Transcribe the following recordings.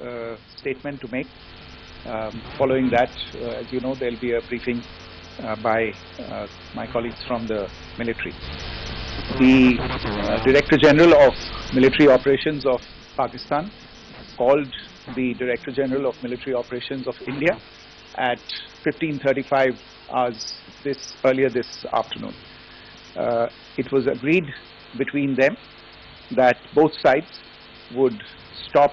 uh, statement to make. Um, following that, uh, as you know, there will be a briefing uh, by my colleagues from the military. The Director General of Military Operations of Pakistan called the Director General of Military Operations of India at 15:35 hours this earlier this afternoon. Uh, it was agreed between them that both sides would stop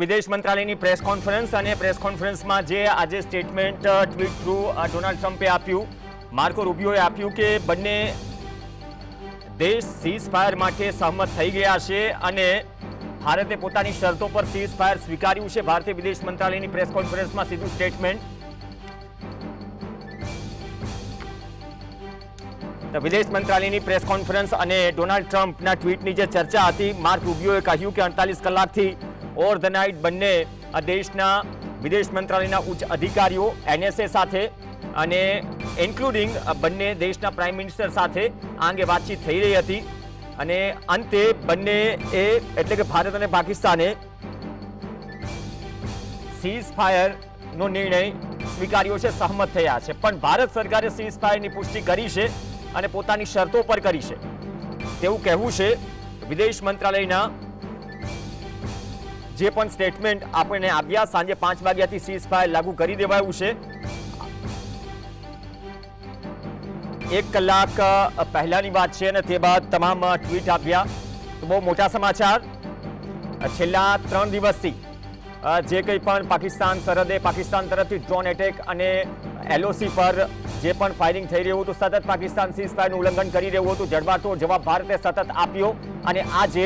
વિદેશ મંત્રાલયની press conference અને press કોન્ફરન્સમાં જે આજે statement tweet through Donald ટ્રમ્પે આપ્યું, Marco રૂબિયોએ આપ્યું કે બંને દેશ સીઝ ફાયર માટે સહમત થઈ ગયા છે અને ભારતે પોતાની શરતો પર સીઝ ફાયર સ્વીકાર્યું છે. ભારતીય વિદેશ મંત્રાલયની પ્રેસ કોન્ફરન્સમાં સીધું સ્ટેટમેન્ટ. વિદેશ મંત્રાલયની પ્રેસ કોન્ફરન્સ અને ડોનાલ્ડ ટ્રમ્પના ટ્વીટની જે ચર્ચા હતી, માર્ક રૂબિયોએ કહ્યું કે અડતાલીસ કલાકથી ઓવર ધ નાઇટ બંને આ દેશના વિદેશ મંત્રાલયના ઉચ્ચ અધિકારીઓ એનએસએ સાથે અને ઇન્ક્લુડિંગ બંને દેશના પ્રાઇમ મિનિસ્ટર સાથે આ અંગે વાતચીત થઈ રહી હતી. અને અંતે બંને એ એટલે કે ભારત અને પાકિસ્તાને સીઝ ફાયરનો નિર્ણય સ્વીકાર્યો છે, સહમત થયા છે. પણ ભારત સરકારે સીઝ ફાયરની પુષ્ટિ કરી છે અને પોતાની શરતો પર કરી છે. તેવું કહેવું છે, વિદેશ મંત્રાલયના જે પણ સ્ટેટમેન્ટ આપણને આવ્યા સાંજે પાંચ વાગ્યાથી સીઝ ફાયર લાગુ કરી દેવાયું છે. એક કલાક પહેલાની વાત છે અને તે બાદ તમામ ટ્વીટ આપ્યા. બહુ મોટા સમાચાર. છેલ્લા ત્રણ દિવસથી જે કંઈ પણ પાકિસ્તાન સરહદે, પાકિસ્તાન તરફથી ડ્રોન એટેક અને એલઓસી પર જે પણ ફાયરિંગ થઈ રહ્યું હતું, સતત પાકિસ્તાન સીઝ ફાયરનું ઉલ્લંઘન કરી રહ્યું હતું. જડબાતો જવાબ ભારતે સતત આપ્યો અને આજે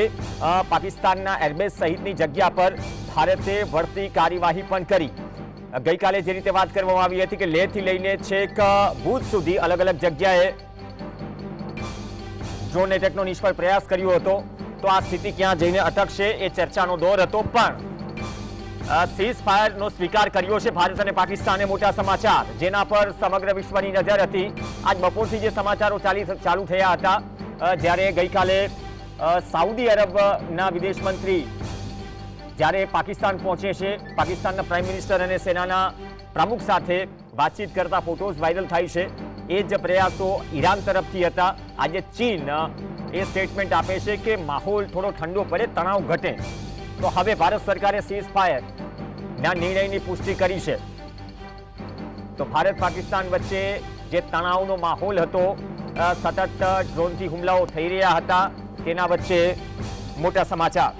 પાકિસ્તાનના એરબેઝ સહિતની જગ્યા પર ભારતે વળતી કાર્યવાહી પણ કરી. ગઈકાલે જે રીતે વાત કરવામાં આવી હતી કે લેહથી લઈને છેક ભુજ સુધી અલગ અલગ જગ્યાએ ડ્રોન એટેકનો નિષ્ફળ પ્રયાસ કર્યો હતો. તો આ સ્થિતિ ક્યાં જઈને અટકશે એ ચર્ચાનો દોર હતો, પણ સીઝ ફાયરનો સ્વીકાર કર્યો છે ભારત અને પાકિસ્તાને મોટા સમાચાર. જેના પર સમગ્ર વિશ્વની નજર હતી. આજ બપોરથી જે સમાચારો ચાલી ચાલુ થયા હતા અ, જ્યારે ગઈકાલે અ, સાઉદી અરબના વિદેશ મંત્રી જ્યારે પાકિસ્તાન પહોંચે છે પાકિસ્તાનના પ્રાઇમ મિનિસ્ટર અને સેનાના પ્રમુખ સાથે વાતચીત કરતા ફોટોઝ વાયરલ થાય છે. એ જ પ્રયાસો ઈરાન તરફથી હતા. આજે ચીન અ, એ સ્ટેટમેન્ટ આપે છે કે માહોલ થોડો ઠંડો પડે તણાવ ઘટે. તો હવે ભારત સરકારે સીઝ ફાયર ના નિર્ણયની પુષ્ટિ કરી છે. તો ભારત પાકિસ્તાન વચ્ચે જે તણાવનો માહોલ હતો સતત ડ્રોનથી હુમલાઓ થઈ રહ્યા હતા, તેના વચ્ચે મોટા સમાચાર.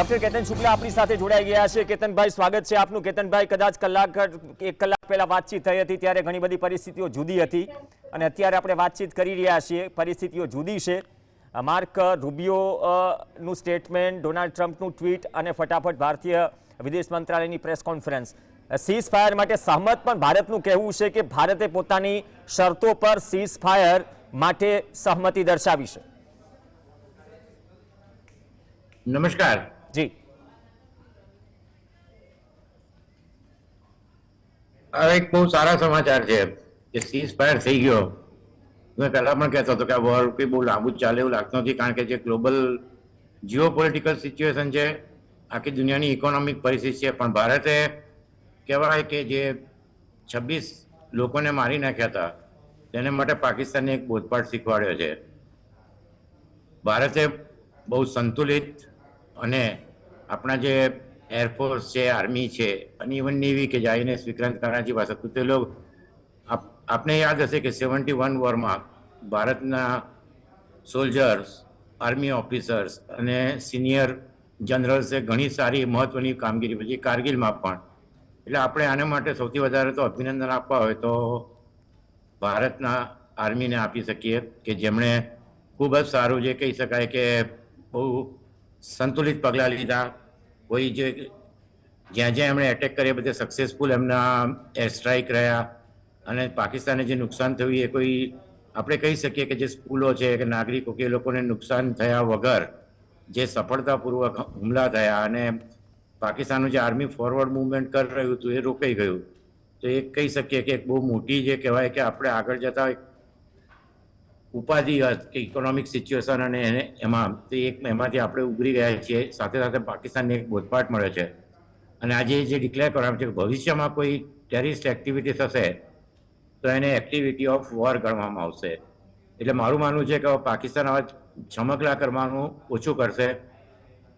ડોક્ટર કેતન શુક્લા આપણી સાથે જોડાઈ ગયા છે. કેતનભાઈ, સ્વાગત છે આપનું. કેતનભાઈ, કદાચ કલાક એક કલાક પહેલા વાતચીત થઈ હતી, ત્યારે ઘણી બધી પરિસ્થિતિઓ જુદી હતી અને અત્યારે આપણે વાતચીત કરી રહ્યા છીએ. પરિસ્થિતિઓ જુદી છે. માર્ક રૂબિયોનું સ્ટેટમેન્ટ, ડોનાલ્ડ ટ્રમ્પનું ટ્વીટ અને ફટાફટ ભારતીય વિદેશ મંત્રાલયની પ્રેસ કોન્ફરન્સ. સીઝ ફાયર માટે સહમત પણ ભારતનું કહેવું છે કે ભારતે પોતાની શરતો પર સીઝ ફાયર માટે સહમતિ દર્શાવી છે. નમસ્કાર. જી. આ એક બહુ સારા સમાચાર છે કે સીઝ ફાયર થઈ ગયો. મેં પહેલા પણ કહેતો હતો કે આ વોર કંઈ બહુ લાંબુ ચાલે એવું લાગતું નથી કારણ કે જે ગ્લોબલ જીઓ પોલિટિકલ સિચ્યુએશન છે, આખી દુનિયાની ઇકોનોમિક પરિસ્થિતિ છે, પણ ભારતે કહેવાય કે જે છવ્વીસ લોકોને મારી નાખ્યા હતા, તેને માટે પાકિસ્તાનને એક બોધપાઠ શીખવાડ્યો છે. ભારતે બહુ સંતુલિત અને આપણા જે એરફોર્સ છે આર્મી છે અને ઇવન નેવી કે જાઈને વિક્રાંત કરાચી પાસે તો તે લોકો, આપ- આપને યાદ હશે કે સેવન્ટી વન વોરમાં ભારતના સોલ્જર્સ આર્મી ઓફિસર્સ અને સિનિયર જનરલ્સે ઘણી સારી મહત્વની કામગીરી પછી કારગિલમાં પણ. એટલે આપણે આના માટે સૌથી વધારે તો અભિનંદન આપવા હોય તો ભારતના આર્મીને આપી શકીએ કે જેમણે ખૂબ જ સારું જે કહી શકાય કે બહુ સંતુલિત પગલાં લીધા. કોઈ જે જ્યાં જ્યાં એમણે એટેક કર્યા બધે સક્સેસફુલ એમના એર સ્ટ્રાઇક રહ્યા. અને પાકિસ્તાને જે નુકસાન થયું, એ કોઈ આપણે કહી શકીએ કે જે સ્કૂલો છે, કે નાગરિકો, કે એ લોકોને નુકસાન થયા વગર જે સફળતાપૂર્વક હુમલા થયા અને પાકિસ્તાનનું જે આર્મી ફોરવર્ડ મુવમેન્ટ કરી રહ્યું હતું, એ રોકાઈ ગયું. તો એ કહી શકીએ કે એક બહુ મોટી જે કહેવાય કે આપણે આગળ જતા ઉપાધિ ઇકોનોમિક સિચ્યુએશન અને એને એમાં તે એક એમાંથી આપણે ઉભરી ગયા છીએ. સાથે સાથે પાકિસ્તાનને એક બોધપાઠ મળે છે. અને આજે જે ડિક્લેર કરવામાં છે કે ભવિષ્યમાં કોઈ ટેરિસ્ટ એક્ટિવિટી થશે, તો એને એક્ટિવિટી ઓફ વોર ગણવામાં આવશે. એટલે મારું માનવું છે કે પાકિસ્તાન આવા છમકલા કરવાનું ઓછું કરશે.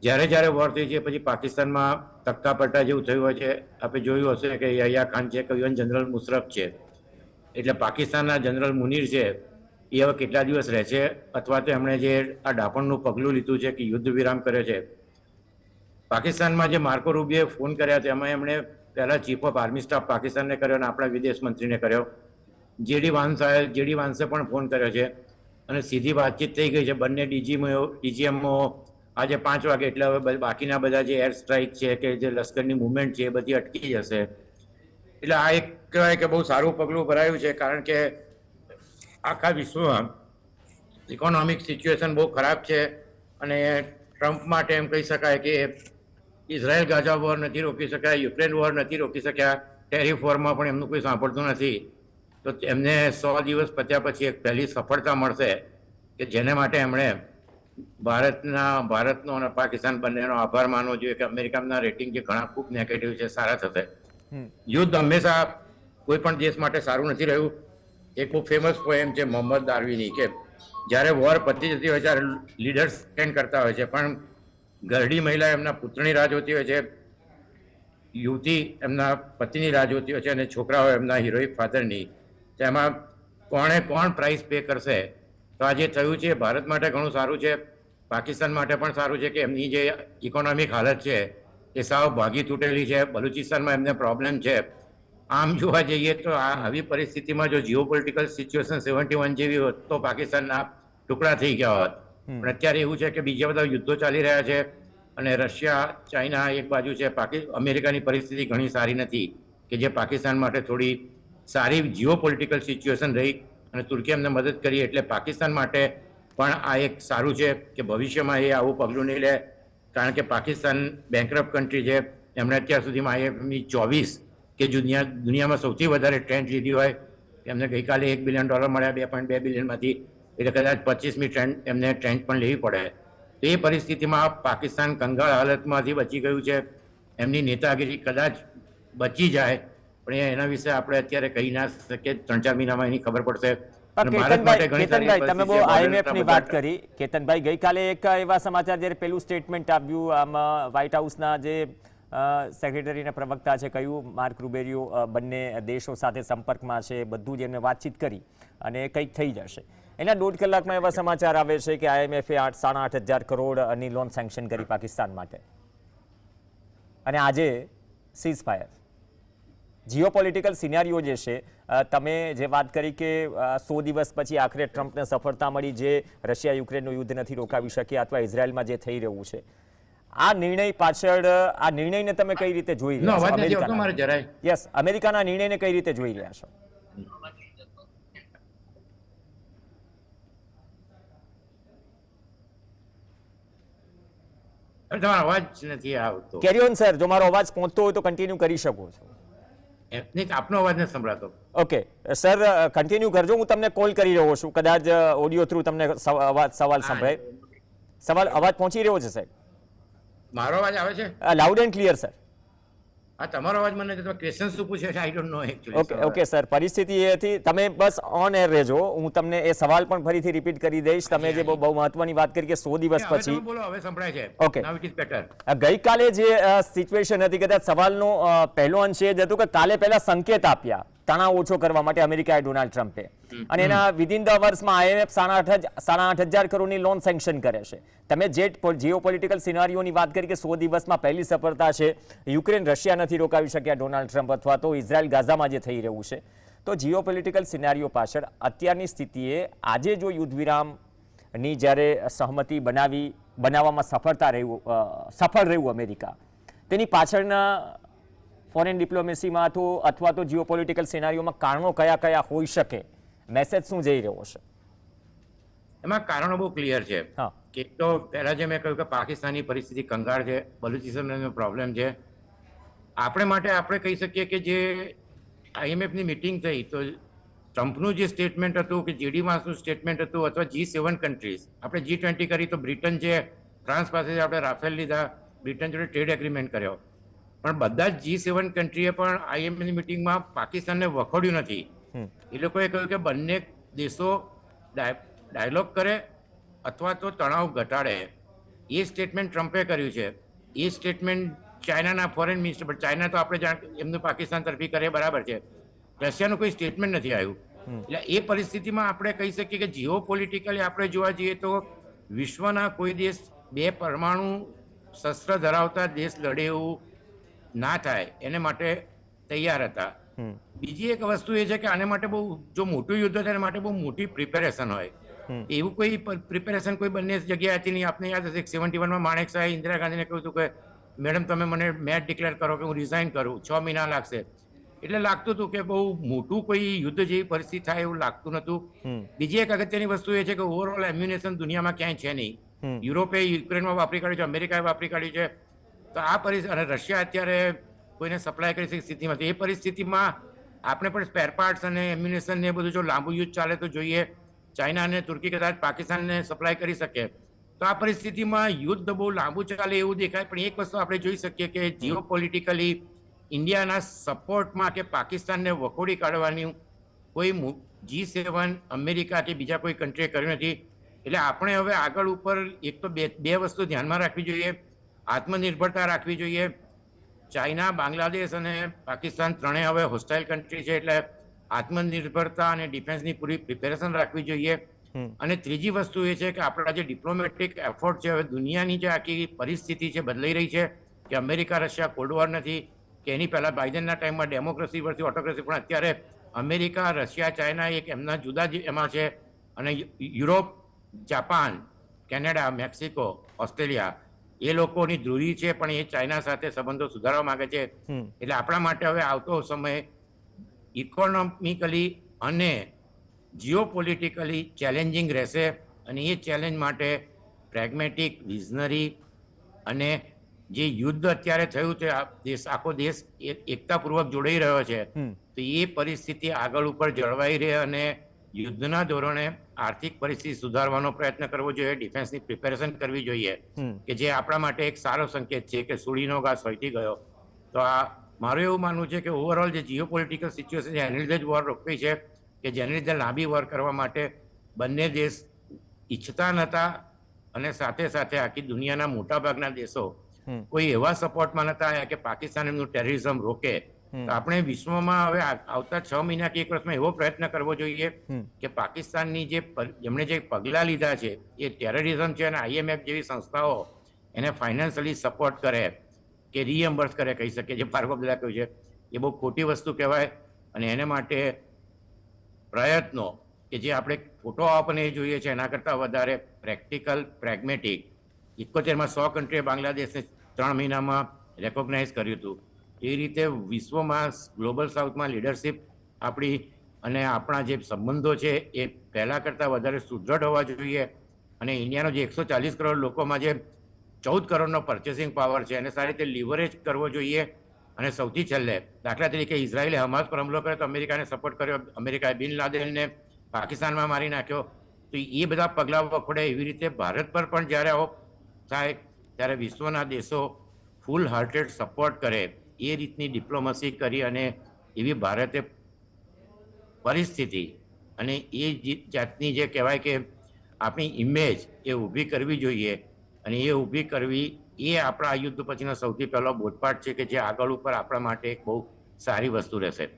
જ્યારે જ્યારે વોર થઈ છે પછી પાકિસ્તાનમાં તખ્તા પટ્ટા જેવું થયું હોય છે. આપણે જોયું હશે કે યહયા ખાન છે કે યુએન જનરલ મુશરફ છે. એટલે પાકિસ્તાનના જનરલ મુનીર છે એ હવે કેટલા દિવસ રહેશે અથવા તો એમણે જે આ ડાપણનું પગલું લીધું છે કે યુદ્ધ વિરામ કર્યો છે, પાકિસ્તાનમાં જે માર્કો રૂબીએ ફોન કર્યા હતા, એમાં એમણે પહેલાં ચીફ ઓફ આર્મી સ્ટાફ પાકિસ્તાનને કર્યો અને આપણા વિદેશ મંત્રીને કર્યો. જેડી વાંસાએ જેડી વાંસે પણ ફોન કર્યો છે. અને સીધી વાતચીત થઈ ગઈ છે બંને ડીજીમો, ડીજીએમઓ આજે પાંચ વાગે, એટલે હવે બાકીના બધા જે એર સ્ટ્રાઇક છે કે જે લશ્કરની મુવમેન્ટ છે એ બધી અટકી જશે. એટલે આ એક કહેવાય કે બહુ સારું પગલું ભરાયું છે, કારણ કે આખા વિશ્વમાં ઇકોનોમિક સિચ્યુએશન બહુ ખરાબ છે અને ટ્રમ્પ માટે એમ કહી શકાય કે ઇઝરાયલ ગાઝા વોર નથી રોકી શક્યા યુક્રેન વોર નથી રોકી શક્યા ટેરિફ વોરમાં પણ એમનું કોઈ સાંભળતું નથી. તો એમને સો દિવસ પત્યા પછી એક પહેલી સફળતા મળશે કે જેને માટે એમણે ભારતના ભારતનો અને પાકિસ્તાન બંનેનો આભાર માનવો જોઈએ કે અમેરિકાના રેટિંગ જે ઘણા ખૂબ નેગેટિવ છે સારા થશે. યુદ્ધ હંમેશા કોઈ પણ દેશ માટે સારું નથી રહ્યું. એક બહુ ફેમસ પોએમ છે, મોહમ્મદ દારવીની, કે જ્યારે વોર પતી જતી હોય ત્યારે લીડર્સ સ્ટેન્ડ કરતા હોય છે, પણ ગરડી મહિલા એમના પુત્રની રાહ જોતી હોય છે, યુવતી એમના પતિની રાહ જોતી હોય છે અને છોકરાઓ એમના હિરોઈક ફાધરની તેમાં કોણે કોણ પ્રાઇસ પે કરશે? તો આ જે થયું છે, ભારત માટે ઘણું સારું છે, પાકિસ્તાન માટે પણ સારું છે, કે એમની જે ઇકોનોમિક હાલત છે, એ સાવ ભાગી તૂટેલી છે, બલુચિસ્તાનમાં એમને પ્રોબ્લેમ છે. આમ જોવા જઈએ તો આ આવી પરિસ્થિતિમાં જો geopolitical situation seventy one જેવી હોત તો પાકિસ્તાનના ટુકડા થઈ ગયા હોત. પણ અત્યારે એવું છે કે બીજા બધા યુદ્ધો ચાલી રહ્યા છે અને રશિયા ચાઇના એક બાજુ છે. પાકી અમેરિકાની પરિસ્થિતિ ઘણી સારી નથી કે જે પાકિસ્તાન માટે થોડી સારી જીઓ પોલિટિકલ સિચ્યુએશન રહી અને તુર્કી એમને મદદ કરી એટલે પાકિસ્તાન માટે પણ આ એક સારું છે કે ભવિષ્યમાં એ આવું પગલું નહીં લે. કારણ કે પાકિસ્તાન બેંકરપ કન્ટ્રી છે. એમણે અત્યાર સુધીમાં આઈએફની ચોવીસ કે દુનિયા દુનિયામાં સૌથી વધારે ટ્રેન્ડ લીધી હોય એમને ગઈકાલે એક બિલિયન ડોલર મળ્યા બે પોઈન્ટ બે બિલિયનમાંથી. એટલે કદાચ પચીસમી ટ્રેન્ડ એમને ટ્રેન્ડ પણ લેવી પડે. તો એ પરિસ્થિતિમાં પાકિસ્તાન કંગાળ હાલતમાંથી બચી ગયું છે. એમની નેતાગીરી કદાચ બચી જાય પણ એના વિશે આપણે અત્યારે કહી ના શકીએ. ત્રણ ચાર મહિનામાં એની ખબર પડશે. કેતનભાઈ તમે બહુ વાત કરી. કેતનભાઈ ગઈકાલે એક એવા સમાચાર જ્યારે પેલું સ્ટેટમેન્ટ આવ્યું આમાં વ્હાઇટ હાઉસના જે સેક્રેટરીના પ્રવક્તા છે, કહ્યું, માર્ક રૂબેરિયો બંને દેશો સાથે સંપર્કમાં છે, બધું જ એમને વાતચીત કરી અને કંઈક થઈ જશે. એના દોઢ કલાકમાં એવા સમાચાર આવે છે કે આઈએમએફે આઠ, સાડા આઠ હજાર કરોડની લોન સેન્કશન કરી પાકિસ્તાન માટે. અને આજે ceasefire geopolitical scenario જે છે તમે જે વાત કરી કે સો દિવસ પછી આખરે ટ્રમ્પને સફળતા મળી, જે રશિયા યુક્રેનનું યુદ્ધ નથી રોકાવી શક્યા અથવા ઇઝરાયલમાં જે થઈ રહ્યું છે આ નિર્ણય પાછળ આ નિર્ણયને તમે કઈ રીતે જોઈ રહ્યા છો? યસ અમેરિકાના નિર્ણયને કઈ રીતે જોઈ રહ્યા છો? તમારો અવાજ નથી આવતો. કેરી ઓન સર જો મારો અવાજ પહોંચતો હોય તો કન્ટિન્યુ કરી શકો છો. આપનો અવાજ નથી સંભળાતો. ઓકે સર કન્ટિન્યુ કરજો. હું તમને કોલ કરી રહ્યો છું. કદાચ ઓડિયો થ્રુ તમને અવાજ સવાલ સંભળાય સવાલ અવાજ પહોંચી રહ્યો છે સાહેબ મારો અવાજ આવે છે? લાઉડ એન્ડ ક્લિયર સર આ તમારો અવાજ મને તમે ક્વેશ્ચન શું પૂછે છે I don't know okay okay sir પરિસ્થિતિ એ હતી તમે બસ ઓન એર રહેજો હું તમને એ સવાલ પણ ફરીથી રિપીટ કરી દઈશ. તમે જે બહુ મહત્વની વાત કરી કે સો દિવસ પછી. બોલો હવે સંભળાય છે. Okay now it is better ગઈકાલે જે સિચ્યુએશન હતી કદાચ સવાલનો પહેલો અંશ એ જ હતો કે કાલે પહેલા સંકેત આપ્યા. તણાવ ઓછો કરવા માટે અમેરિકાએ ડોનાલ્ડ ટ્રમ્પે. અને એના વિધિન ધ વર્ષમાં આઈએમએફ સાડા આઠ સાડા આઠ હજાર કરોડની લોન સેન્કશન કરે છે. તમે જે જીઓ પોલિટિકલ સિનારીઓની વાત કરી કે સો દિવસમાં પહેલી સફળતા છે યુક્રેન રશિયા નથી રોકાવી શક્યા ડોનાલ્ડ ટ્રમ્પ અથવા તો ઇઝરાયલ ગાઝામાં જે થઈ રહ્યું છે. તો જીઓ પોલિટિકલ સિનારીઓ પાછળ અત્યારની સ્થિતિએ આજે જો યુદ્ધ વિરામની જ્યારે સહમતિ બનાવી બનાવવામાં સફળતા રહ્યું સફળ રહ્યું અમેરિકા તેની પાછળના ફોરેન ડિપ્લોમેસીમાં તો અથવા તો જીઓ પોલિટિકલ સિનારીઓમાં કારણો કયા કયા હોઈ શકે? મેસેજ શું જઈ રહ્યો છે એમાં કારણો બહુ ક્લિયર છે. કે તો પહેલાં જે મેં કહ્યું કે પાકિસ્તાનની પરિસ્થિતિ કંગાળ છે બલુચિસ્તાનનો પ્રોબ્લેમ છે. આપણે માટે આપણે કહી શકીએ કે જે આઈએમએફની મિટિંગ થઈ તો ટ્રમ્પનું જે સ્ટેટમેન્ટ હતું કે જીડી માસનું સ્ટેટમેન્ટ હતું અથવા જી સેવન કન્ટ્રીઝ આપણે જી ટ્વેન્ટી કરી તો બ્રિટન છે ફ્રાન્સ પાસેથી આપણે રાફેલ લીધા બ્રિટન જોડે ટ્રેડ એગ્રીમેન્ટ કર્યો. પણ બધા જ જી સેવન કન્ટ્રીએ પણ આઈએમએફની મિટિંગમાં પાકિસ્તાનને વખોડ્યું નથી. એ લોકોએ કહ્યું કે બંને દેશો ડાય- ડાયલોગ કરે અથવા તો તણાવ ઘટાડે. એ સ્ટેટમેન્ટ ટ્રમ્પે કર્યું છે. એ સ્ટેટમેન્ટ ચાઇનાના ફોરેન મિનિસ્ટર પણ ચાઇના તો આપણે જાણ એમનું પાકિસ્તાન તરફી કરે બરાબર છે. રશિયાનું કોઈ સ્ટેટમેન્ટ નથી આવ્યું. એટલે એ પરિસ્થિતિમાં આપણે કહી શકીએ કે જીઓ પોલિટિકલી આપણે જોવા જઈએ તો વિશ્વના કોઈ દેશ બે પરમાણુ શસ્ત્ર ધરાવતા દેશ લડે એવું ના થાય એને માટે તૈયાર હતા. બીજી એક વસ્તુ એ છે કે આને માટે બહુ જો મોટું યુદ્ધ થાય એના માટે બહુ મોટી પ્રિપેરેશન હોય. એવું કોઈ પ્રિપેરેશન કોઈ બંને જગ્યાએ હતી નહીં. આપને યાદ હશે સેવન્ટી વનમાં માણેક શાહે ઇન્દિરા ગાંધીને કહ્યું હતું કે મેડમ તમે મને મેચ ડિક્લેર કરો કે હું રિઝાઇન કરું. છ મહિના લાગશે. એટલે લાગતું હતું કે બહુ મોટું કોઈ યુદ્ધ જેવી પરિસ્થિતિ થાય એવું લાગતું નતું બીજી એક અગત્યની વસ્તુ એ છે કે ઓવરઓલ એમ્યુનેશન દુનિયામાં ક્યાંય છે નહીં. યુરોપે યુક્રેનમાં વાપરી કાઢ્યું છે અમેરિકાએ વાપરી કાઢ્યું છે. તો આ પરિસ્થિતિ અને રશિયા અત્યારે કોઈને સપ્લાય કરી શકે સ્થિતિમાં એ પરિસ્થિતિમાં આપણે પણ સ્પેર પાર્ટ્સ અને એમ્યુનેશન ને બધું જો લાંબુ યુદ્ધ ચાલે તો જોઈએ. ચાઇના અને તુર્કી કદાચ પાકિસ્તાનને સપ્લાય કરી શકે. તો આ પરિસ્થિતિમાં યુદ્ધ બહુ લાંબુ ચાલે એવું દેખાય. પણ એક વસ્તુ આપણે જોઈ શકીએ કે જીઓ પોલિટિકલી ઇન્ડિયાના સપોર્ટમાં કે પાકિસ્તાનને વખોડી કાઢવાની કોઈ જી સેવન અમેરિકા કે બીજા કોઈ કન્ટ્રીએ કર્યું નથી. એટલે આપણે હવે આગળ ઉપર એક તો બે બે વસ્તુ ધ્યાનમાં રાખવી જોઈએ. આત્મનિર્ભરતા રાખવી જોઈએ. ચાઇના બાંગ્લાદેશ અને પાકિસ્તાન ત્રણેય હવે હોસ્ટાઇલ કન્ટ્રી છે એટલે આત્મનિર્ભરતા અને ડિફેન્સની પૂરી પ્રિપેરેશન રાખવી જોઈએ. અને ત્રીજી વસ્તુ એ છે કે આપણા જે ડિપ્લોમેટિક એફર્ટ છે હવે દુનિયાની જે આખી પરિસ્થિતિ છે બદલાઈ રહી છે કે અમેરિકા રશિયા કોલ્ડ વોર નથી કે એની પહેલાં બાઇડનના ટાઈમમાં ડેમોક્રેસી પરથી ઓટોક્રેસી પણ અત્યારે અમેરિકા રશિયા ચાઇના એક એમના જુદા જ એમાં છે. અને Europe Japan Canada Mexico Australia એ લોકોની ધ્રુવી છે પણ એ ચાઇના સાથે સંબંધો સુધારવા માંગે છે. એટલે આપણા માટે હવે આવતો સમય ઇકોનોમિકલી અને જીઓ પોલિટિકલી ચેલેન્જિંગ રહેશે અને એ ચેલેન્જ માટે પ્રેગ્મેટિક વિઝનરી અને જે યુદ્ધ અત્યારે થયું છે દેશ આખો દેશ એકતાપૂર્વક જોડાઈ રહ્યો છે. તો એ પરિસ્થિતિ આગળ ઉપર જળવાઈ રહે અને યુદ્ધના ધોરણે આર્થિક પરિસ્થિતિ સુધારવાનો પ્રયત્ન કરવો જોઈએ ડિફેન્સની પ્રિપેરેશન કરવી જોઈએ. કે જે આપણા માટે એક સારો સંકેત છે કે સુડીનો ઘાસ વહીથી ગયો. તો આ મારું એવું માનવું છે કે ઓવરઓલ જે જીઓ પોલિટિકલ સિચ્યુએશન છે એની લીધે જ વોર રોકવી છે કે જેની લીધે લાંબી વોર કરવા માટે બંને દેશ ઈચ્છતા નહોતા અને સાથે સાથે આખી દુનિયાના મોટાભાગના દેશો કોઈ એવા સપોર્ટમાં નતા આવ્યા કે પાકિસ્તાન એમનું ટેરરિઝમ રોકે. આપણે વિશ્વમાં હવે આવતા છ મહિના કે એક વર્ષમાં એવો પ્રયત્ન કરવો જોઈએ કે પાકિસ્તાનની જે જેમણે જે પગલાં લીધા છે એ ટેરરિઝમ છે અને આઈએમએફ જેવી સંસ્થાઓ એને ફાઇનાન્શિયલી સપોર્ટ કરે કે રીએમ્બર્સ કરે કહી શકે જે પાર્કો બધા કહ્યું છે. એ બહુ ખોટી વસ્તુ કહેવાય અને એને માટે પ્રયત્નો કે જે આપણે ફોટો આપણને જોઈએ છે એના કરતાં વધારે પ્રેક્ટિકલ પ્રેગ્મેટિક એકોતેરમાં સો કન્ટ્રીએ બાંગ્લાદેશને ત્રણ મહિનામાં રેકોગ્નાઇઝ કર્યું હતું. એ રીતે વિશ્વમાં ગ્લોબલ સાઉથમાં લીડરશિપ આપણી અને આપણા જે સંબંધો છે એ પહેલાં કરતાં વધારે સુદૃઢ હોવા જોઈએ. અને ઇન્ડિયાનો જે એકસો ચાલીસ કરોડ લોકોમાં જે ચૌદ કરોડનો પર્ચેસિંગ પાવર છે, એને સારી રીતે લિવરેજ કરવો જોઈએ. અને સૌથી છેલ્લે, દાખલા તરીકે ઇઝરાયેલે હમાસ પર હુમલો કર્યો તો અમેરિકાને સપોર્ટ કર્યો, અમેરિકાએ બિન લાદેનને પાકિસ્તાનમાં મારી નાખ્યો. તો એ બધા પગલાં વખોડે એવી રીતે ભારત પર પણ જ્યારે આવો થાય, ત્યારે વિશ્વના દેશો ફૂલ હાર્ટેડ સપોર્ટ કરે. એ રીતની ડિપ્લોમસી કરી અને એવી ભારતે પરિસ્થિતિ અને એ જાતની જે કહેવાય કે આપણી ઇમેજ એ ઊભી કરવી જોઈએ અને એ ઊભી કરવી એ આપણા યુદ્ધ પછીનો સૌથી પહેલો બોધપાઠ છે કે જે આગળ ઉપર આપણા માટે એક બહુ સારી વસ્તુ રહેશે.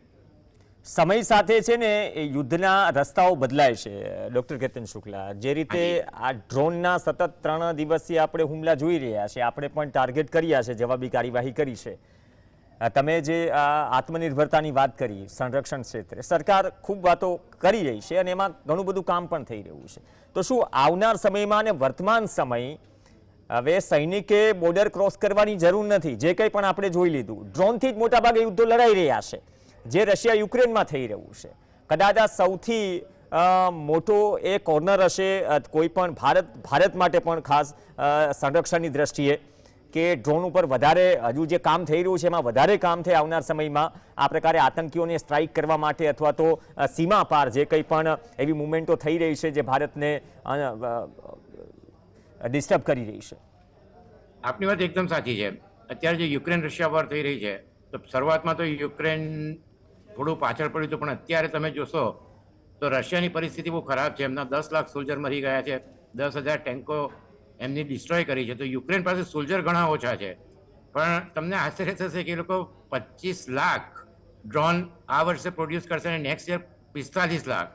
સમય સાથે છે ને એ યુદ્ધના રસ્તાઓ બદલાય છે ડૉક્ટર કેતન શુક્લા. જે રીતે આ ડ્રોનના સતત ત્રણ દિવસથી આપણે હુમલા જોઈ રહ્યા છે આપણે પણ ટાર્ગેટ કર્યા છે જવાબી કાર્યવાહી કરી છે. તમે જે આત્મનિર્ભરતાની વાત કરી, સંરક્ષણ ક્ષેત્રે, સરકાર ખૂબ વાતો કરી રહી છે અને એમાં ઘણું બધું કામ પણ થઈ રહ્યું છે. તો શું આવનાર સમયમાં અને વર્તમાન સમય હવે સૈનિકે બોર્ડર ક્રોસ કરવાની જરૂર નથી? જે કંઈ પણ આપણે જોઈ લીધું, ડ્રોનથી જ મોટાભાગે યુદ્ધો લડાઈ રહ્યા છે, જે રશિયા યુક્રેનમાં થઈ રહ્યું છે. કદાચ આ સૌથી મોટો એ કોર્નર હશે કોઈ પણ ભારત ભારત માટે પણ ખાસ સંરક્ષણની દ્રષ્ટિએ. કે ડ્રોન ઉપર વધારે, હજુ જે કામ થઈ રહ્યું છે, એમાં વધારે કામ થાય આવનાર સમયમાં, આ પ્રકારે આતંકીઓને સ્ટ્રાઇક કરવા માટે અથવા તો સીમા પાર જે કંઈ પણ એવી મુવમેન્ટો થઈ રહી છે જે ભારતને ડિસ્ટર્બ કરી રહી છે. આપની વાત એકદમ સાચી છે. અત્યારે જે યુક્રેન રશિયા પર થઈ રહી છે, તો શરૂઆતમાં તો યુક્રેન થોડું પાછળ પડ્યું હતું, પણ અત્યારે તમે જોશો, તો રશિયાની પરિસ્થિતિ બહુ ખરાબ છે. એમના દસ લાખ સોલ્જર મરી ગયા છે, દસ હજાર ટેન્કો એમની ડિસ્ટ્રોય કરી છે. તો યુક્રેન પાસે સોલ્જર ઘણા ઓછા છે. પણ તમને આશ્ચર્ય થશે કે એ લોકો પચીસ લાખ ડ્રોન આ વર્ષે પ્રોડ્યુસ કરશે અને નેક્સ્ટ યર પિસ્તાલીસ લાખ.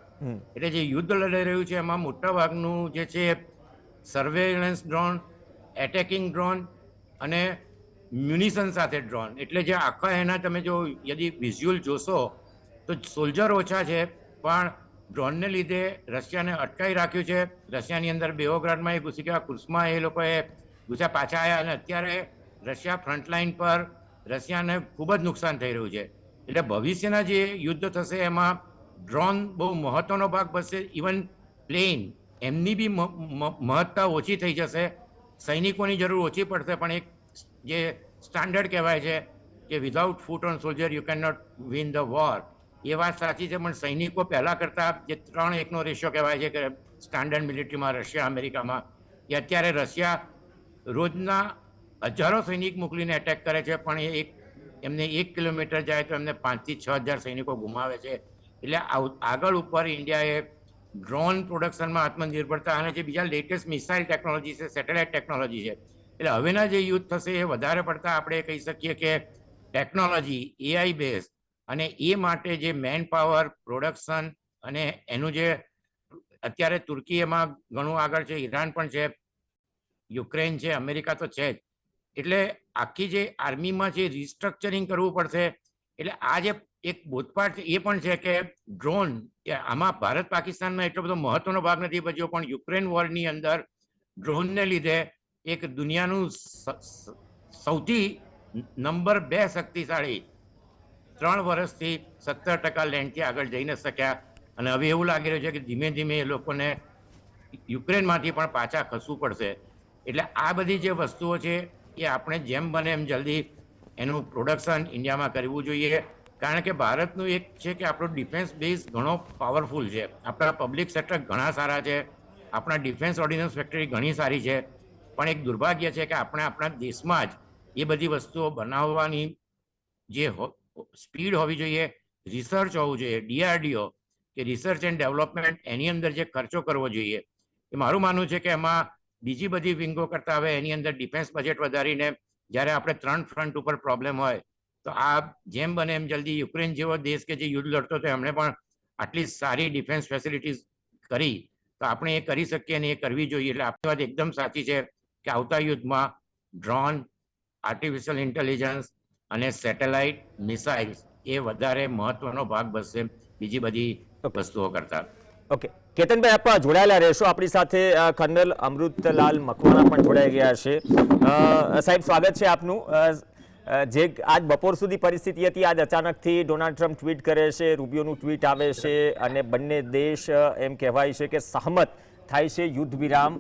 એટલે જે યુદ્ધ લડાઈ રહ્યું છે એમાં મોટા ભાગનું જે છે સર્વેલન્સ ડ્રોન એટેકિંગ ડ્રોન અને મ્યુનિશન સાથે ડ્રોન એટલે જે આખા એના તમે જો યદી વિઝ્યુઅલ જોશો તો સોલ્જર ઓછા છે પણ ડ્રોનને લીધે રશિયાને અટકાવી રાખ્યું છે. રશિયાની અંદર બેઓગ્રાડમાં એ ઘૂસી ગયા. કુર્સમાં એ લોકોએ ઘૂસ્યા પાછા આવ્યા અને અત્યારે રશિયા ફ્રન્ટલાઇન પર રશિયાને ખૂબ જ નુકસાન થઈ રહ્યું છે. એટલે ભવિષ્યના જે યુદ્ધ થશે એમાં ડ્રોન બહુ મહત્વનો ભાગ બનશે. ઇવન પ્લેન એમની બી મહત્તા ઓછી થઈ જશે. સૈનિકોની જરૂર ઓછી પડશે. પણ એક જે સ્ટાન્ડર્ડ કહેવાય છે કે without foot on soldier you can not win the war એ વાત સાચી છે, પણ સૈનિકો પહેલા કરતા જે ત્રણ એકનો રેશિયો કહેવાય છે કે સ્ટાન્ડર્ડ મિલિટરીમાં રશિયા, અમેરિકામાં, એ અત્યારે રશિયા રોજના હજારો સૈનિક મોકલીને એટેક કરે છે, પણ એ એક, એમને એક કિલોમીટર જાય તો એમને પાંચથી છ હજાર સૈનિકો ગુમાવે છે. એટલે આગળ ઉપર ઇન્ડિયાએ ડ્રોન પ્રોડક્શનમાં આત્મનિર્ભરતા અને જે બીજા લેટેસ્ટ મિસાઇલ ટેકનોલોજી છે સેટેલાઇટ ટેકનોલોજી છે, એટલે હવેના જે યુદ્ધ થશે એ વધારે પડતા આપણે કહી શકીએ કે ટેકનોલોજી એઆઈ બેઝ અને એ માટે જે મેન પાવર પ્રોડક્શન અને એનું જે અત્યારે તુર્કી એમાં ઘણું આગળ છે, ઈરાન પણ છે, યુક્રેન છે, અમેરિકા તો છે જ. એટલે આખી જે આર્મીમાં જે રિસ્ટ્રક્ચરિંગ કરવું પડશે, એટલે આ જે એક બોધપાઠ એ પણ છે કે ડ્રોન કે આમાં ભારત પાકિસ્તાનમાં એટલો બધો મહત્વનો ભાગ નથી ભજ્યો પણ યુક્રેન વોરની અંદર ડ્રોનને લીધે એક દુનિયાનું સૌથી નંબર બે શક્તિશાળી ત્રણ વર્ષથી સત્તર ટકા લેન્ડથી આગળ જઈ ન શક્યા. અને હવે એવું લાગી રહ્યું છે કે ધીમે ધીમે એ લોકોને યુક્રેનમાંથી પણ પાછા ખસવું પડશે. એટલે આ બધી જે વસ્તુઓ છે એ આપણે જેમ બને એમ જલ્દી એનું પ્રોડક્શન ઇન્ડિયામાં કરવું જોઈએ. કારણ કે ભારતનું એક છે કે આપણો ડિફેન્સ બેઝ ઘણો પાવરફુલ છે. આપણા પબ્લિક સેક્ટર ઘણા સારા છે. આપણા ડિફેન્સ ઓર્ડિનન્સ ફેક્ટરી ઘણી સારી છે. પણ એક દુર્ભાગ્ય છે કે આપણે આપણા દેશમાં જ એ બધી વસ્તુઓ બનાવવાની જે સ્પીડ હોવી જોઈએ, રિસર્ચ હોવું જોઈએ, ડીઆરડીઓ કે રિસર્ચ એન્ડ ડેવલપમેન્ટ એની અંદર જે ખર્ચો કરવો જોઈએ. એ મારું માનવું છે કે એમાં બીજી બધી વિંગો કરતા હવે એની અંદર ડિફેન્સ બજેટ વધારીને જ્યારે આપણે ત્રણ ફ્રન્ટ ઉપર પ્રોબ્લેમ હોય, તો આ જેમ બને એમ જલ્દી યુક્રેન જેવો દેશ કે જે યુદ્ધ લડતો હતો, એમણે પણ આટલી સારી ડિફેન્સ ફેસિલિટીઝ કરી. તો આપણે એ કરી શકીએ અને એ કરવી જોઈએ. એટલે આપણી વાત એકદમ સાચી છે કે આવતા યુદ્ધમાં ડ્રોન, આર્ટિફિશિયલ ઇન્ટેલિજન્સ અને સેટેલાઇટ મિસાઇલ્સ એ વધારે મહત્વનો ભાગ બનશે બીજી બધી વસ્તુઓ કરતા. ઓકે કેતનભાઈ આપ જોડાયેલા રહેશો. આપણી સાથે કર્નલ અમૃતલાલ મકવાણા પણ જોડાઈ ગયા છે. સાહેબ સ્વાગત છે આપનું. જે આજ બપોર સુધી પરિસ્થિતિ હતી આજ અચાનકથી ડોનાલ્ડ ટ્રમ્પ ટ્વીટ કરે છે રૂબિયોનું ટ્વીટ આવે છે અને બંને દેશ એમ કહેવાય છે કે સહમત થાય છે યુદ્ધ વિરામ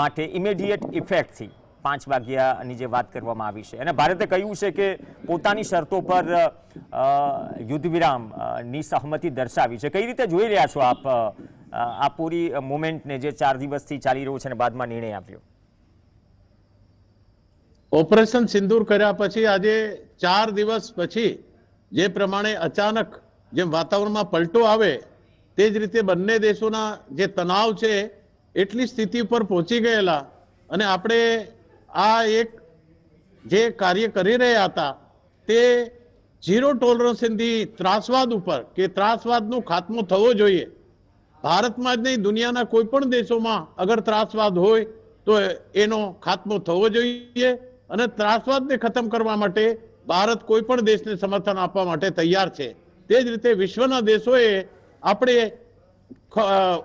માટે ઇમિડિયેટ ઇફેક્ટથી પાંચ વાગ્યાની જે વાત કરવામાં આવી છે. અને ભારતે કહ્યું છે કે પોતાની શરતો પર યુદ્ધ વિરામ અ, ની સહમતિ દર્શાવી છે. કઈ રીતે જોઈ રહ્યા છો આપ આ પૂરી મુમેન્ટને જે ચાર દિવસથી ચાલી રહ્યું છે અને બાદમાં નિર્ણય આવ્યો? ઓપરેશન સિંદૂર કર્યા પછી આજે ચાર દિવસ પછી જે પ્રમાણે અચાનક જેમ વાતાવરણમાં પલટો આવે તે જ રીતે બંને દેશોના જે તણાવ છે એટલી સ્થિતિ પર પહોંચી ગયેલા. અને આપણે આ એક જે કાર્ય કરી રહ્યા હતા, તે ઝીરો ટોલરન્સથી ત્રાસવાદ ઉપર, કે ત્રાસવાદનો ખાત્મો થવો જોઈએ. ભારતમાં જ નહીં, દુનિયાના કોઈ પણ દેશોમાં અગર ત્રાસવાદ હોય, તો એનો ખાત્મો થવો જોઈએ અને ત્રાસવાદને ખતમ કરવા માટે ભારત કોઈ પણ દેશને સમર્થન આપવા માટે તૈયાર છે. તે જ રીતે વિશ્વના દેશોએ આપણે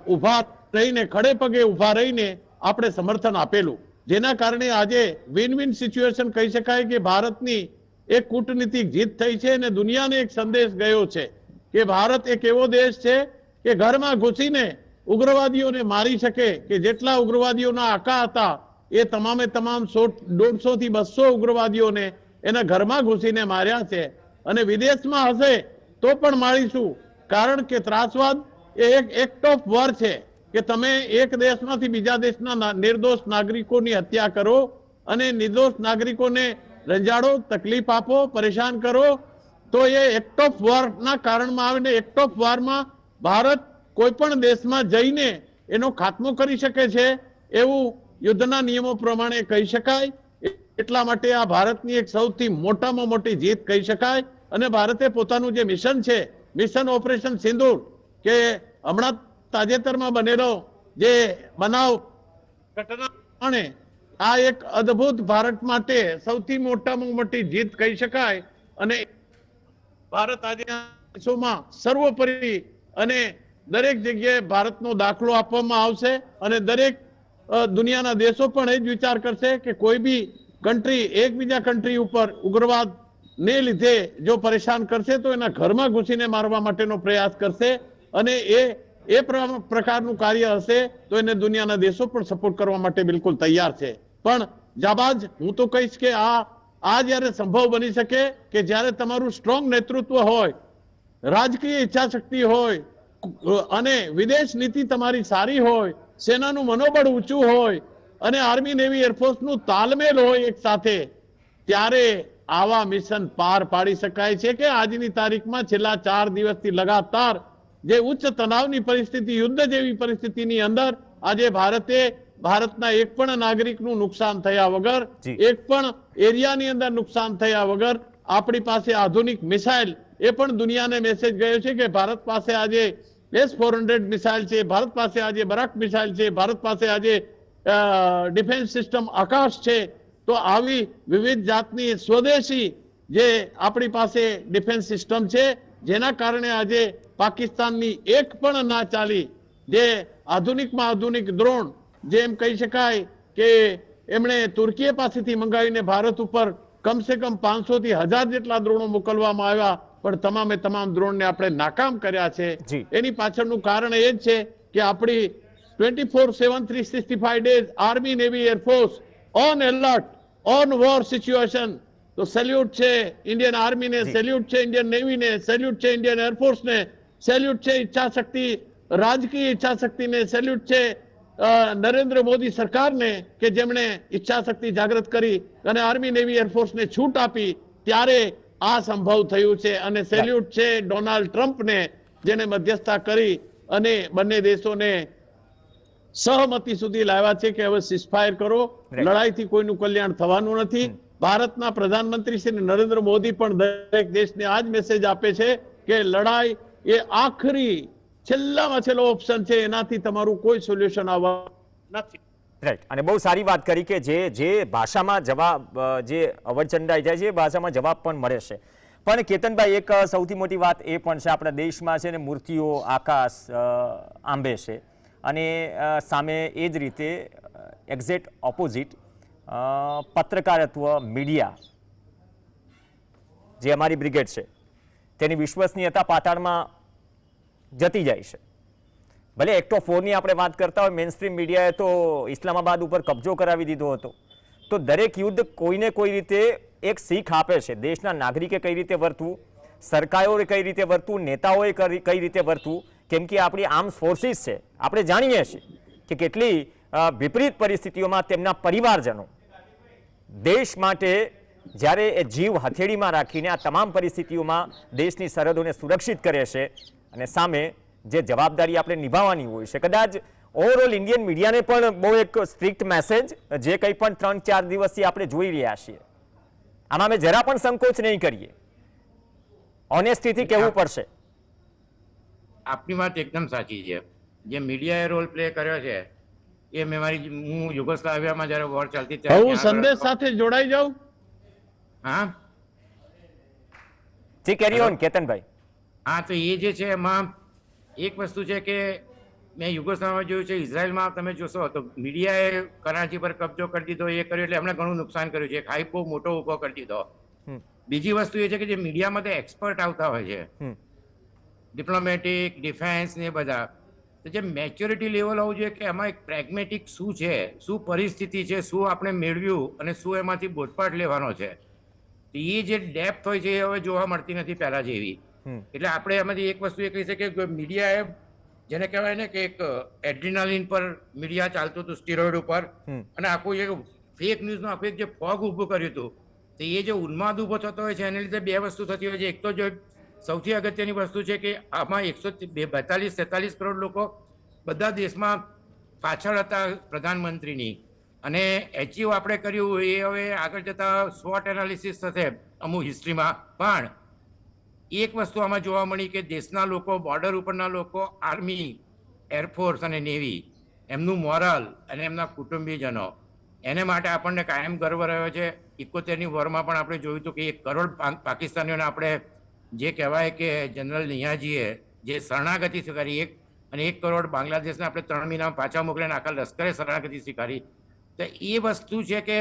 ઊભા રહીને, ખડે પગે ઊભા રહીને આપણે સમર્થન આપેલું. જેના કારણે આજે વિન વિન સિચ્યુએશન કહી શકાય કે ભારતની એક કૂટનીતિક જીત થઈ છે અને દુનિયાને એક સંદેશ ગયો છે કે ભારત એક એવો દેશ છે કે ઘરમાં ઘૂસીને ઉગ્રવાદીઓને મારી શકે કે જેટલા ઉગ્રવાદીઓના આકા હતા એ તમામે તમામ સો દોઢસો થી બસો ઉગ્રવાદીઓને એના ઘરમાં ઘૂસીને માર્યા છે. અને વિદેશમાં હશે તો પણ મારીશું, કારણ કે ત્રાસવાદ એ એક એક્ટ ઓફ વોર છે. કે તમે એક દેશમાંથી બીજા દેશના નિર્દોષ નાગરિકોની હત્યા કરો અને નિર્દોષ નાગરિકોને રંજાડો, તકલીફ આપો, પરેશાન કરો, તો એ એક્ટ ઓફ વોરના કારણમાં આવે ને એક્ટ ઓફ વોરમાં ભારત કોઈ પણ દેશમાં જઈને એનો ખાત્મો કરી શકે છે એવું યુદ્ધના નિયમો પ્રમાણે કહી શકાય. એટલા માટે આ ભારતની એક સૌથી મોટામાં મોટી જીત કહી શકાય અને ભારતે પોતાનું જે મિશન છે મિશન ઓપરેશન સિંદૂર, કે હમણાં તાજેતરમાં બનેલો જે બનાવ ઘટના આ એક અદ્ભુત ભારત માટે સૌથી મોટામાં મોટી જીત કહી શકાય અને ભારત આજે દેશોમાં સર્વોપરી અને દરેક જગ્યાએ ભારતનો દાખલો આપવામાં આવશે અને દરેક દુનિયાના દેશો પણ એ જ વિચાર કરશે કે કોઈ બી કન્ટ્રી એકબીજા કન્ટ્રી ઉપર ઉગ્રવાદ ને લીધે જો પરેશાન કરશે તો એના ઘરમાં ઘૂસીને મારવા માટેનો પ્રયાસ કરશે અને એ એ પ્ર- પ્રકારનું કાર્ય હશે તો એને દુનિયાના દેશો પણ સપોર્ટ કરવા માટે બિલકુલ તૈયાર છે. પણ જાબાજ હું તો કહીશ કે આ આ જ્યારે સંભવ બની શકે કે જ્યારે તમારું સ્ટ્રોંગ નેતૃત્વ હોય, રાજકીય ઈચ્છા શક્તિ હોય, અને વિદેશ નીતિ તમારી સારી હોય, સેનાનું મનોબળ ઊંચું હોય, અને આર્મી નેવી એરફોર્સનું તાલમેલ હોય એક સાથે, ત્યારે આવા મિશન પાર પાડી શકાય છે કે આજની તારીખમાં છેલ્લા ચાર દિવસથી લગાતાર જે ઉચ્ચ તણાવની પરિસ્થિતિ યુદ્ધ જેવી પરિસ્થિતિની અંદર આજે ભારતે ભારતના એક પણ નાગરિકનું નુકસાન થયા વગર એક પણ એરિયાની અંદર નુકસાન થયા વગર આપણી પાસે આધુનિક મિસાઇલ એ પણ દુનિયાને મેસેજ ગયો છે કે ભારત પાસે આજે એસ ફોર હંડ્રેડ મિસાઇલ છે ભારત પાસે આજે બરાક મિસાઇલ છે ભારત પાસે આજે ડિફેન્સ સિસ્ટમ આકાશ છે. તો આવી વિવિધ જાતની સ્વદેશી જે આપણી પાસે ડિફેન્સ સિસ્ટમ છે જેના કારણે આજે પાકિસ્તાનની એક પણ ના ચાલી જે આધુનિકમાં આધુનિક દ્રોણ જેમ કહી શકાય કે એમણે તુર્કીએ પાસેથી મંગાવીને ભારત ઉપર કમસે કમ પાંચસો થી હજાર જેટલા દ્રોણો મોકલવામાં આવ્યા પણ તમામે તમામ દ્રોણને આપણે નાકામ કર્યા છે. એની પાછળનું કારણ એ જ છે કે આપણી twenty four seven three sixty five days army navy air force on alert on war situation તો સેલ્યુટ છે ઇન્ડિયન આર્મીને સેલ્યુટ છે ઇન્ડિયન નેવીને સેલ્યુટ છે ઇન્ડિયન એરફોર્સને સેલ્યુટ છે ઈચ્છાશક્તિ રાજકીય ઈચ્છાશક્તિને સેલ્યુટ છે નરેન્દ્ર મોદી સરકારને કે જેમણે ઈચ્છાશક્તિ જાગૃત કરી અને આર્મી નેવી એરફોર્સને છૂટ આપી ત્યારે આ સંભવ થયું છે. અને સેલ્યુટ છે ડોનાલ્ડ ટ્રમ્પને જેને મધ્યસ્થતા કરી અને બંને દેશોને સહમતી સુધી લાવ્યા છે કે હવે સિસ્ફાયર કરો. લડાઈથી કોઈનું કલ્યાણ થવાનું નથી. ભારતના પ્રધાનમંત્રી શ્રી નરેન્દ્ર મોદી પણ દરેક દેશને આ જ મેસેજ આપે છે કે લડાઈ એ આખરી, છેલ્લામાં છેલ્લો ઓપ્શન છે. એનાથી તમારું કોઈ સોલ્યુશન આવવા નથી. રાઈટ અને બહુ સારી વાત કરી કે જે જે ભાષામાં જવાબ જે અવરચંડાઈ જાય છે, એ ભાષામાં જવાબ પણ મળે છે. પણ કેતનભાઈ, એક સૌથી મોટી વાત એ પણ છે, આપણા દેશમાં છે ને મૂર્તિઓ આકાશ આંબે છે. અને સામે એ જ રીતે એક્ઝેક્ટ ઓપોઝિટ પત્રકારત્વ, મીડિયા, જે અમારી બ્રિગેડ છે, તેની વિશ્વસનીયતા પાતાળમાં જતી જાય છે. ભલે એક્ટ ઓફ ફોરની આપણે વાત કરતા હોય મેનસ્ટ્રીમ મીડિયાએ તો ઇસ્લામાબાદ ઉપર કબજો કરાવી દીધો હતો. તો દરેક યુદ્ધ કોઈને કોઈ રીતે એક શીખ આપે છે, દેશના નાગરિકે કઈ રીતે વર્તવું, સરકારોએ કઈ રીતે વર્તવું, નેતાઓએ કઈ રીતે વર્તવું, કેમ કે આપણી આર્મ્સ ફોર્સિસ છે. આપણે જાણીએ છીએ કે કેટલી વિપરીત પરિસ્થિતિઓમાં તેમના પરિવારજનો દેશ માટે જ્યારે એ જીવ હથેળીમાં રાખીને આ તમામ પરિસ્થિતિઓમાં દેશની સરહદોને સુરક્ષિત કરે છે અને સામે જે જવાબદારી આપણે નિભાવવાની હોય છે કદાચ ઓવરઓલ ઇન્ડિયન મીડિયાને પણ બહુ એક સ્ટ્રિક્ટ મેસેજ જે કંઈ પણ ત્રણ ચાર દિવસથી આપણે જોઈ રહ્યા છીએ. આમાં અમે જરા પણ સંકોચ નહીં કરીએ. ઓનેસ્ટીથી કહેવું પડશે. આપની વાત એકદમ સાચી છે. જે મીડિયાએ રોલ પ્લે કર્યો છે એ મેં મારી હું યુગોસ્લાવિયામાં જ્યારે વોર ચાલતી ત્યારે હું સંદેશ સાથે જોડાઈ જાઉં હા? જી કેરી ઓન કેતનભાઈ. હા તો એ જે છે એમાં એક વસ્તુ છે કે મેં યુગોસ્લાવિયામાં જોયું છે ઇઝરાયલમાં તમે જોશો તો મીડિયાએ કરાચી પર કબજો કરી દીધો એ કર્યો એટલે એમણે ઘણું નુકસાન કર્યું છે. એક હાઈપ બહુ મોટો ઊભો કરી દીધો. બીજી વસ્તુ એ છે કે જે મીડિયામાં તો એક્સપર્ટ આવતા હોય છે. ડિપ્લોમેટિક ડિફેન્સ ને બધા. તો જે મેચ્યોરિટી લેવલ હોવું જોઈએ કે એમાં એક પ્રેગ્મેટિક શું છે શું પરિસ્થિતિ છે શું આપણે મેળવ્યું અને શું એમાંથી બોધપાઠ લેવાનો છે. તો એ જે ડેપ્થ હોય છે એ હવે જોવા મળતી નથી પહેલાં જેવી. એટલે આપણે એમાંથી એક વસ્તુ એ કહી શકીએ કે મીડિયાએ જેને કહેવાય ને કે એક એડ્રિનાલિન પર મીડિયા ચાલતું હતું સ્ટીરોઇડ ઉપર. અને આખું એક ફેક ન્યૂઝનું આખું એક જે ફોગ ઊભું કર્યું હતું તો એ જે ઉન્માદ ઊભો થતો હોય છે એને લીધે બે વસ્તુ થતી હોય છે. એક તો જો સૌથી અગત્યની વસ્તુ છે કે આમાં એકસો બેતાલીસ, તેતાલીસ કરોડ લોકો બધા દેશમાં પાછળ હતા પ્રધાનમંત્રીની. અને એચીવ આપણે કર્યું, એ હવે આગળ જતા સ્વોટ એનાલિસિસ થશે અમુક હિસ્ટ્રીમાં પણ એક વસ્તુ આમાં જોવા મળી કે દેશના લોકો, બોર્ડર ઉપરના લોકો, આર્મી એરફોર્સ અને નેવી, એમનું મોરલ અને એમના કુટુંબીજનો, એને માટે આપણને કાયમ ગર્વ રહ્યો છે. ઇકોતેરની વોરમાં પણ આપણે જોયું હતું કે એક કરોડ પાકિસ્તાનીઓને આપણે જે કહેવાય કે જનરલ નિયાજીએ જે શરણાગતિ સ્વીકારી, એક અને એક કરોડ બાંગ્લાદેશને આપણે ત્રણ મહિનામાં પાછા મોકલીને આખા લશ્કરે શરણાગતિ સ્વીકારી. તો એ વસ્તુ છે કે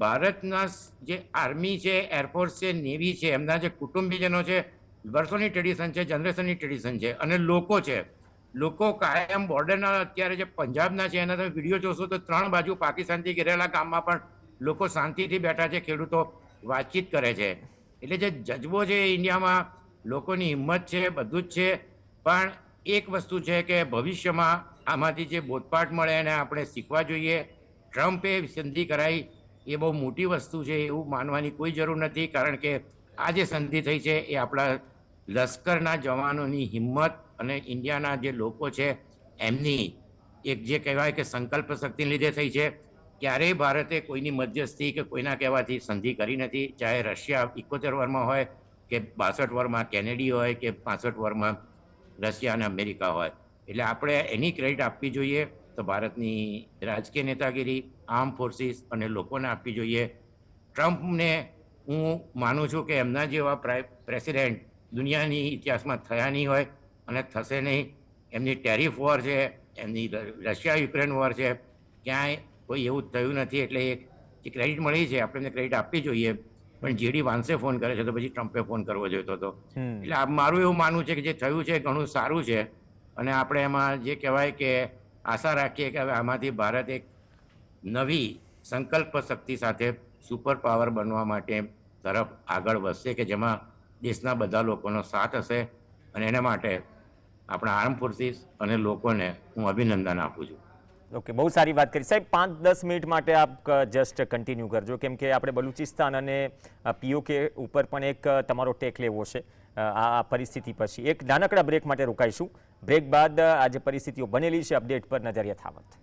ભારતના જે આર્મી છે, એરફોર્સ છે, નેવી છે, એમના જે કુટુંબીજનો છે, વર્ષોની ટ્રેડિશન છે, જનરેશનની ટ્રેડિશન છે અને લોકો છે. લોકો કાયમ બોર્ડરના અત્યારે જે પંજાબના છે, એના તમે વીડિયો જોશો તો ત્રણ બાજુ પાકિસ્તાનથી ઘેરેલા ગામમાં પણ લોકો શાંતિથી બેઠા છે, ખેડૂતો વાતચીત કરે છે. એટલે જે જજ્બો છે ઇન્ડિયામાં લોકોની હિંમત છે, બધું જ છે. પણ એક વસ્તુ છે કે ભવિષ્યમાં આમાંથી જે બોધપાઠ મળે એને આપણે શીખવા જોઈએ, ટ્રમ્પે સંધિ કરાઈ એ બહુ મોટી વસ્તુ છે એવું માનવાની કોઈ જરૂર નથી, કારણ કે આ જે સંધિ થઈ છે એ આપણા લશ્કરના જવાનોની હિંમત અને ઇન્ડિયાના જે લોકો છે એમની એક જે કહેવાય કે સંકલ્પ શક્તિને લીધે થઈ છે. ક્યારેય ભારતે કોઈની મધ્યસ્થી કે કોઈના કહેવાથી સંધિ કરી નથી. ચાહે રશિયા ઇકોતેર વરમાં હોય કે બાસઠ વરમાં કેનેડી હોય કે પાસઠ વરમાં રશિયા અને અમેરિકા હોય. એટલે આપણે એની ક્રેડિટ આપવી જોઈએ તો ભારતની રાજકીય નેતાગીરી, આર્મ ફોર્સિસ અને લોકોને આપવી જોઈએ. ટ્રમ્પને હું માનું છું કે એમના જેવા પ્રેસિડેન્ટ દુનિયાની ઇતિહાસમાં થયા નહીં હોય અને થશે નહીં. એમની ટેરિફ વોર છે, એમની ર- રશિયા યુક્રેન વોર છે. ક્યાંય કોઈ એવું થયું નથી એટલે એક જે ક્રેડિટ મળી છે આપણે ક્રેડિટ આપવી જોઈએ. પણ જેડી વાંસે ફોન કરે છે તો પછી ટ્રમ્પે ફોન કરવો જોઈતો હતો એટલે આ મારું એવું માનવું છે કે જે થયું છે એ ઘણું સારું છે. અને આપણે એમાં જે કહેવાય કે આશા રાખીએ કે હવે આમાંથી ભારત એક નવી સંકલ્પ શક્તિ સાથે સુપર પાવર બનવા માટે તરફ આગળ વધશે કે જેમાં દેશના બધા લોકોનો સાથ હશે. અને એના માટે આપણા આર્મ ફોર્સિસ અને લોકોને હું અભિનંદન આપું છું. ઓકે બહુ સારી વાત કરી. સાહેબ, પાંચ દસ મિનિટ માટે આપ જસ્ટ કન્ટિન્યુ કરજો. કેમ કે આપણે બલુચિસ્તાન અને પીઓકે ઉપર પણ એક તમારો ટેક લેવો છે. આ પરિસ્થિતિ પછી. એક નાનકડા બ્રેક માટે રોકાઈશું. બ્રેક બાદ આજે પરિસ્થિતિઓ બનેલી છે. અપડેટ પર નજરિયા યથાવત.